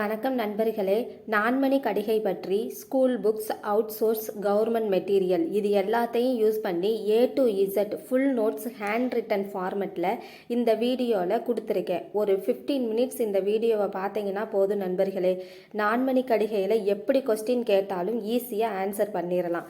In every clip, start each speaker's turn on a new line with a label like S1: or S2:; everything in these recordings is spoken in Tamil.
S1: வணக்கம் நண்பர்களே. நான்மணி கடிகை பற்றி school books out source government material இது எல்லாத்தையும் யூஸ் பண்ணி A to Z full notes hand written ஃபார்மெட்டில் இந்த வீடியோவில் கொடுத்துருக்கேன். ஒரு ஃபிஃப்டீன் மினிட்ஸ் இந்த வீடியோவை பார்த்தீங்கன்னா போதும் நண்பர்களே. நான்மணி கடிகையில் எப்படி கொஸ்டின் கேட்டாலும் ஈஸியாக ஆன்சர் பண்ணிடலாம்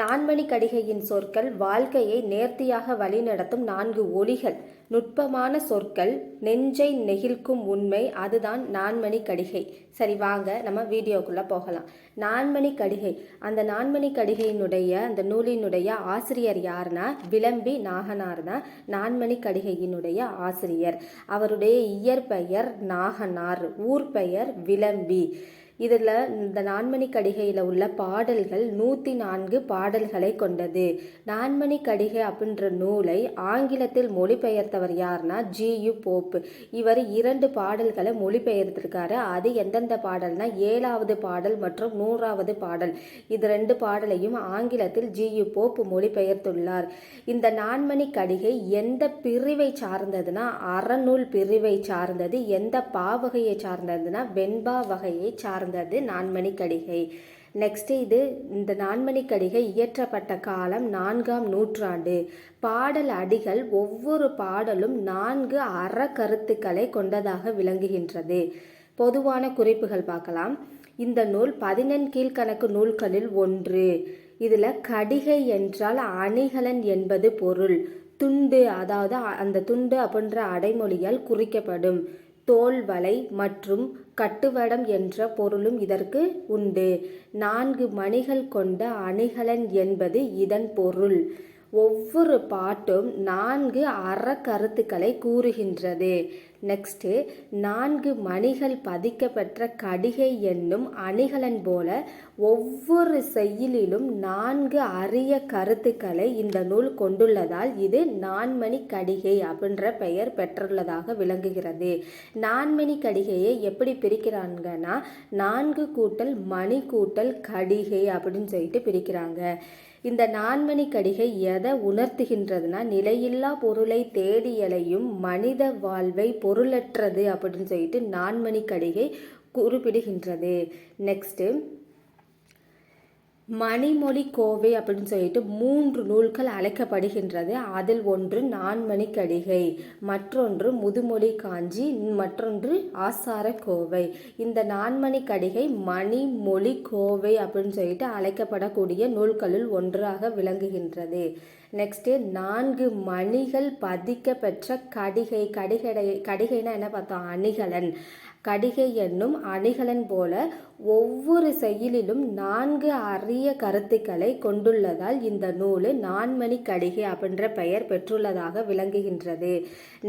S1: நான்மணி கடிகையின் சொற்கள் வாழ்க்கையை நேர்த்தியாக வழிநடத்தும் நான்கு ஒளிகள் நுட்பமான சொற்கள் நெஞ்சை நெகிழ்க்கும் உண்மை அதுதான் நான்மணி கடிகை. சரி வாங்க நம்ம வீடியோக்குள்ளே போகலாம். நான்மணி கடிகை. அந்த நான்மணி கடிகையினுடைய அந்த நூலினுடைய ஆசிரியர் யாருன்னா? விளம்பி நாகனார் தான் நான்மணி கடிகையினுடைய ஆசிரியர். அவருடைய இயற்பெயர் நாகனார் ஊர் பெயர் விளம்பி. இதில் இந்த நான்மணி கடிகையில் உள்ள பாடல்கள் நூற்றி நான்கு பாடல்களை கொண்டது. நான்மணி கடிகை அப்படின்ற நூலை ஆங்கிலத்தில் மொழிபெயர்த்தவர் யார்னா ஜி யு போப் இவர் இரண்டு பாடல்களை மொழிபெயர்த்திருக்காரு. அது எந்தெந்த பாடல்னா ஏழாவது பாடல் மற்றும் நூறாவது பாடல். இது ரெண்டு பாடலையும் ஆங்கிலத்தில் ஜி யு போப் மொழிபெயர்த்துள்ளார். இந்த நான்மணி கடிகை எந்த பிரிவை சார்ந்ததுன்னா அறநூல் பிரிவை சார்ந்தது எந்த பாவகையை சார்ந்ததுன்னா வெண்பா வகையை சார்ந்தது. நான்மணி கடிகை நெக்ஸ்ட் இது இந்த நான்மணி கடிகை இயற்றப்பட்ட காலம் நான்காம் நூற்றாண்டு. பாடல் அடிகள் ஒவ்வொரு பாடலும் நான்கு அறக்கருத்துக்களை கொண்டதாக விளங்குகின்றது. பொதுவான குறிப்புகள் பார்க்கலாம். இந்த நூல் பதினெண் கீழ்கணக்கு நூல்களில் ஒன்று. இதில் கடிகை என்றால் அணிகலன் என்பது பொருள். துண்டு அதாவது அந்த துண்டு அப்படின்ற அடைமொழியால் குறிக்கப்படும். தோல்வலை மற்றும் கட்டுவடம் என்ற பொருளும் இதற்கு உண்டு. நான்கு மணிகள் கொண்ட அணிகலன் என்பது இதன் பொருள். ஒவ்வொரு பாட்டும் நான்கு அற கருத்துக்களை கூறுகின்றது. நெக்ஸ்ட்டு நான்கு மணிகள் பதிக்கப்பெற்ற கடிகை என்னும் அணிகலன் போல ஒவ்வொரு செயலிலும் நான்கு அரிய கருத்துக்களை இந்த நூல் கொண்டுள்ளதால் இது நான்மணி கடிகை அப்படின்ற பெயர் பெற்றுள்ளதாக விளங்குகிறது. நான்மணி கடிகையை எப்படி பிரிக்கிறாங்கன்னா நான்கு கூட்டல் மணி கூட்டல் கடிகை அப்படின்னு சொல்லிட்டு பிரிக்கிறாங்க. இந்த நான்மணி கடிகை எதை உணர்த்துகின்றதுனா நிலையில்லா பொருளை தேடியலையும் மனித வாழ்வை பொருளற்றது அப்படின்னு சொல்லிட்டு நான்மணி கடிகை குறிப்பிடுகின்றது. நெக்ஸ்ட்டு மணிமொழி கோவை அப்படின்னு சொல்லிட்டு மூன்று நூல்கள் அழைக்கப்படுகின்றது. அதில் ஒன்று நான்மணி கடிகை மற்றொன்று முதுமொழி காஞ்சி மற்றொன்று ஆசார கோவை. இந்த நான்மணி கடிகை மணிமொழி கோவை அப்படின்னு சொல்லிட்டு அழைக்கப்படக்கூடிய நூல்களுள் ஒன்றாக விளங்குகின்றது. நெக்ஸ்ட்டு நான்கு மணிகள் பதிக்க பெற்ற கடிகை கடிகடை கடிகைனா என்ன பார்த்தோம்? அணிகலன். கடிகை என்னும் அணிகலன் போல ஒவ்வொரு செயலிலும் நான்கு அரிய கருத்துக்களை கொண்டுள்ளதால் இந்த நூல் நான்மணி கடிகை அப்படின்ற பெயர் பெற்றுள்ளதாக விளங்குகின்றது.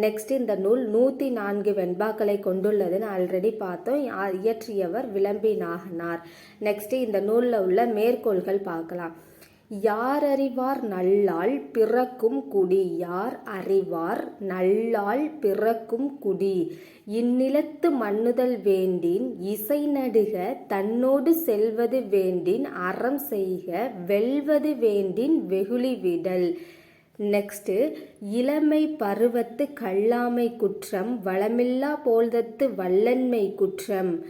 S1: நெக்ஸ்ட் இந்த நூல் நூற்றி நான்கு வெண்பாக்களை கொண்டுள்ளதுன்னு ஆல்ரெடி பார்த்தோம். இயற்றியவர் விளம்பி நாகனார் நெக்ஸ்ட் இந்த நூலில் உள்ள மேற்கோள்கள் பார்க்கலாம். யார் அறிவார் நல்லால் பிறக்கும் குடி? யார் அறிவார் நல்லால் பிறக்கும் குடி? இந்நிலத்து மண்ணுதல் வேண்டின் இசை நடுக தன்னோடு செல்வது வேண்டின் அறம் செய்க வெல்வது வேண்டின் வெகுளி விடல். நெக்ஸ்ட்டு இளமை பருவத்து கல்லாமை குற்றம் வளமில்லா போல்தத்து வல்லன்மை குற்றம்.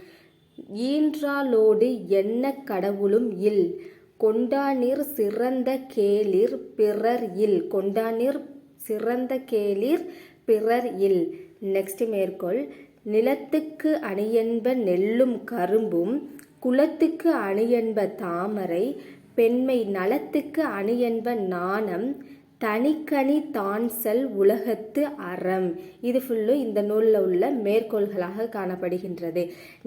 S1: ஈன்றாலோடு என்ன கடவுளும் இல்? கொண்டாநீர் சிறந்த கேளிர் பிறர் இல். கொண்டாநீர் சிறந்த கேளிர் பிறர் இல். நெக்ஸ்ட் மேற்கோள். நிலத்துக்கு அணியன்ப நெல்லும் கரும்பும் குலத்துக்கு அணியன்ப தாமரை பெண்மை நலத்துக்கு அணியன்ப நாணம் தனிக்கனி தான்சல் உலகத்து அறம். இது ஃபுல்லும் இந்த நூலில் உள்ள மேற்கோள்களாக காணப்படுகின்றது.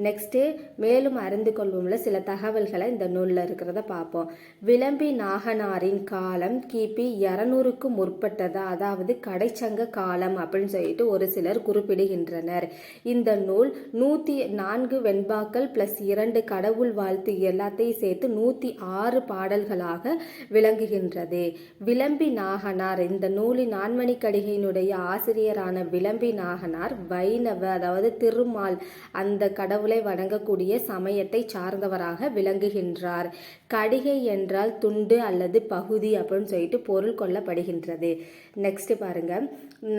S1: நெக்ஸ்ட்டு மேலும் அறிந்து கொள்வோம்ல சில தகவல்களை இந்த நூலில் இருக்கிறத பார்ப்போம். விளம்பி நாகனாரின் காலம் கிபி இரநூறுக்கு முற்பட்டதா? அதாவது கடைச்சங்க காலம் அப்படின்னு சொல்லிட்டு ஒரு சிலர் குறிப்பிடுகின்றனர். இந்த நூல் நூற்றி நான்கு வெண்பாக்கள் ப்ளஸ் இரண்டு கடவுள் வாழ்த்து எல்லாத்தையும் சேர்த்து நூற்றி ஆறு பாடல்களாக விளங்குகின்றது. விளம்பி நாக நாகனார். இந்த நூலின் ஆண்மணி கடிகையினுடைய ஆசிரியரான விளம்பி நாகனார் வைணவ அதாவது திருமால் அந்த கடவுளை வணங்கக்கூடிய சமயத்தை சார்ந்தவராக விளங்குகின்றார். கடிகை என்றால் துண்டு அல்லது பகுதி அப்படின்னு சொல்லிட்டு பொருள் கொள்ளப்படுகின்றது. நெக்ஸ்ட் பாருங்க.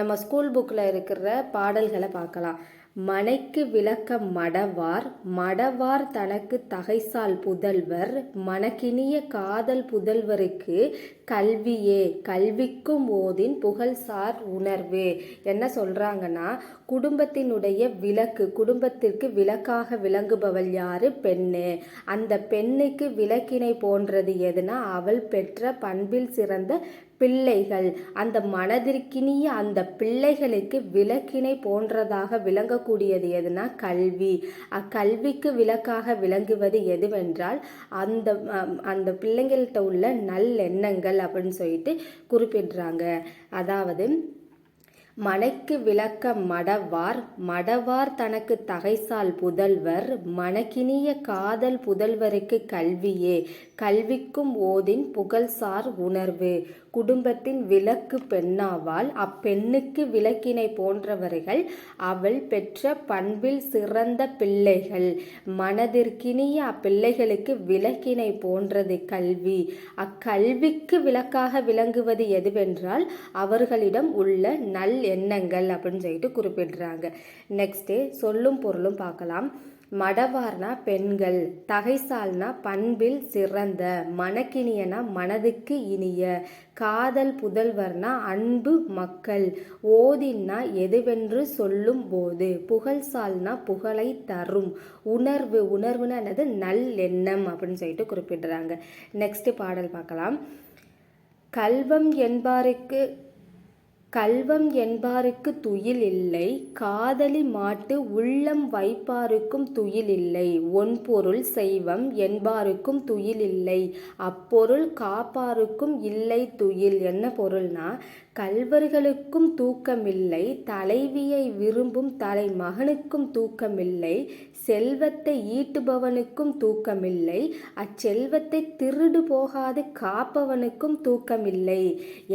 S1: நம்ம ஸ்கூல் புக்கில் இருக்கிற பாடல்களை பார்க்கலாம். மனைக்கு விளக்க மடவார் மடவார் தனக்கு தகைசால் புதல்வர் மனக்கினிய காதல் புதல்வருக்கு கல்வியே கல்விக்கும் ஓதின் புகழ்சார் உணர்வு. என்ன சொல்கிறாங்கன்னா குடும்பத்தினுடைய விளக்கு குடும்பத்திற்கு விளக்காக விளங்குபவள் யாரு? பெண்ணு. அந்த பெண்ணுக்கு விளக்கினை போன்றது எதுனா அவள் பெற்ற பண்பில் சிறந்த பிள்ளைகள். அந்த மனதிற்கினிய அந்த பிள்ளைகளுக்கு விளக்கினை போன்றதாக விளங்கக்கூடியது எதுனா கல்வி. அக்கல்விக்கு விளக்காக விளங்குவது எதுவென்றால் அந்த அந்த பிள்ளைங்கள்ட்ட உள்ள நல்லெண்ணங்கள் அப்படின்னு சொல்லிட்டு குறிப்பிடுறாங்க. அதாவது மனைக்கு விளக்க மடவார் மடவார் தனக்கு தகைசால் புதல்வர் மனக்கினிய காதல் புதல்வருக்கு கல்வியே. கல்விக்கும் ஓதின் புகழ்சார் உணர்வு. குடும்பத்தின் விளக்கு பெண்ணாவால் அப்பெண்ணுக்கு விளக்கினை போன்றவர்கள் அவள் பெற்ற பண்பில் சிறந்த பிள்ளைகள். மனதிற்கினிய அப்பிள்ளைகளுக்கு விளக்கினை போன்றது கல்வி. அக்கல்விக்கு விளக்காக விளங்குவது எதுவென்றால் அவர்களிடம் உள்ள நல் எண்ணங்கள் அப்படின்னு சொல்லிட்டு குறிப்பிடுறாங்க. நெக்ஸ்ட்டு சொல்லும் பொருளும் பார்க்கலாம். மடவார்னா பெண்கள் தகைசால்னா பண்பில் சிறந்த மணக்கினியனா மனதுக்கு இனிய காதல் புதல்வர்னா அன்பு மக்கள் ஓதின்னா எதுவென்று சொல்லும் போது புகழ்சால்னா புகழை தரும் உணர்வு உணர்வுனா என்னது? நல்லெண்ணம் அப்படின்னு சொல்லிட்டு குறிப்பிடுறாங்க. நெக்ஸ்ட் பாடல் பார்க்கலாம். கல்வம் என்பாருக்கு கல்வம் என்பாருக்கு துயில் இல்லை காதலி மாட்டு உள்ளம் வைப்பாருக்கும் துயில் இல்லை. ஒன்பொருள் செய்வம் என்பாருக்கும் துயில் இல்லை அப்பொருள் காப்பாருக்கும் இல்லை துயில். என்ன பொருள்னா கல்வர்களுக்கும் தூக்கமில்லை தலைவியை விரும்பும் தலைமகனுக்கும் தூக்கமில்லை செல்வத்தை ஈட்டுபவனுக்கும் தூக்கமில்லை அச்செல்வத்தை திருடு போகாது காப்பவனுக்கும் தூக்கமில்லை.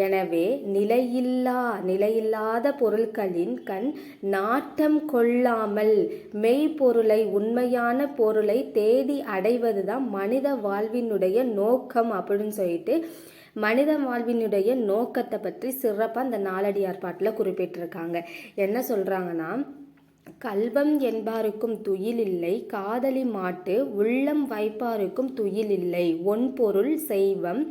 S1: எனவே நிலையில்லா நிலையில்லாத பொருள்களின் கண் நாட்டம் கொள்ளாமல் மெய்ப்பொருளை உண்மையான பொருளை தேடி அடைவதுதான் மனித வாழ்வினுடைய நோக்கம் அப்படின்னு சொல்லிட்டு மனித வாழ்வினுடைய நோக்கத்தை பற்றி சிறப்பாக அந்த நாலடியார் பாட்டில் குறிப்பிட்டிருக்காங்க. என்ன சொல்கிறாங்கன்னா கல்வம் என்பாருக்கும் துயில் இல்லை காதலி மாட்டு உள்ளம் வைப்பாருக்கும் துயில் இல்லை. ஒன்பொருள் செய்வம்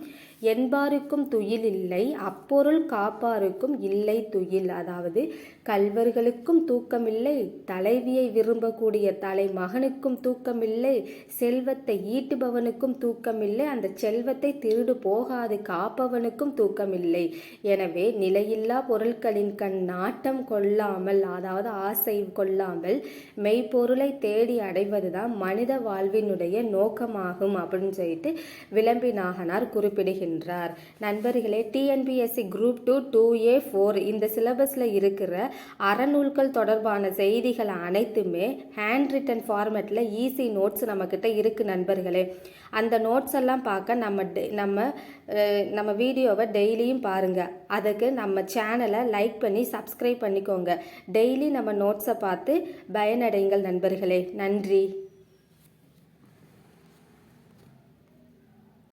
S1: என்பாருக்கும் துயில் இல்லை அப்பொருள் காப்பாருக்கும் இல்லை துயில். அதாவது கல்வர்களுக்கும் தூக்கமில்லை தலைவியை விரும்பக்கூடிய தலை மகனுக்கும் தூக்கமில்லை செல்வத்தை ஈட்டுபவனுக்கும் தூக்கமில்லை அந்த செல்வத்தை திருடு போகாது காப்பவனுக்கும் தூக்கமில்லை. எனவே நிலையில்லா பொருட்களின் கண் நாட்டம் கொள்ளாமல் அதாவது ஆசை கொள்ளாமல் மெய்ப்பொருளை தேடி அடைவதுதான் மனித வாழ்வினுடைய நோக்கமாகும் அப்படின்னு சொல்லிட்டு விளம்பி நாகனார் என்றார் நண்பர்களே TNPSC group two two A four இந்த சிலபஸில் இருக்கிற அறநூல்கள் தொடர்பான செய்திகள் அனைத்துமே ஹேண்ட் ரிட்டன் ஃபார்மேட்டில் ஈஸி நோட்ஸ் நம்மக்கிட்ட இருக்குது நண்பர்களே. அந்த நோட்ஸ் எல்லாம் பார்க்க நம்ம டெ- நம்ம நம்ம வீடியோவை டெய்லியும் பாருங்கள் அதுக்கு நம்ம சேனலை லைக் பண்ணி சப்ஸ்கிரைப் பண்ணிக்கோங்க. டெய்லி நம்ம நோட்ஸை பார்த்து பயனடைங்கள் நண்பர்களே. நன்றி.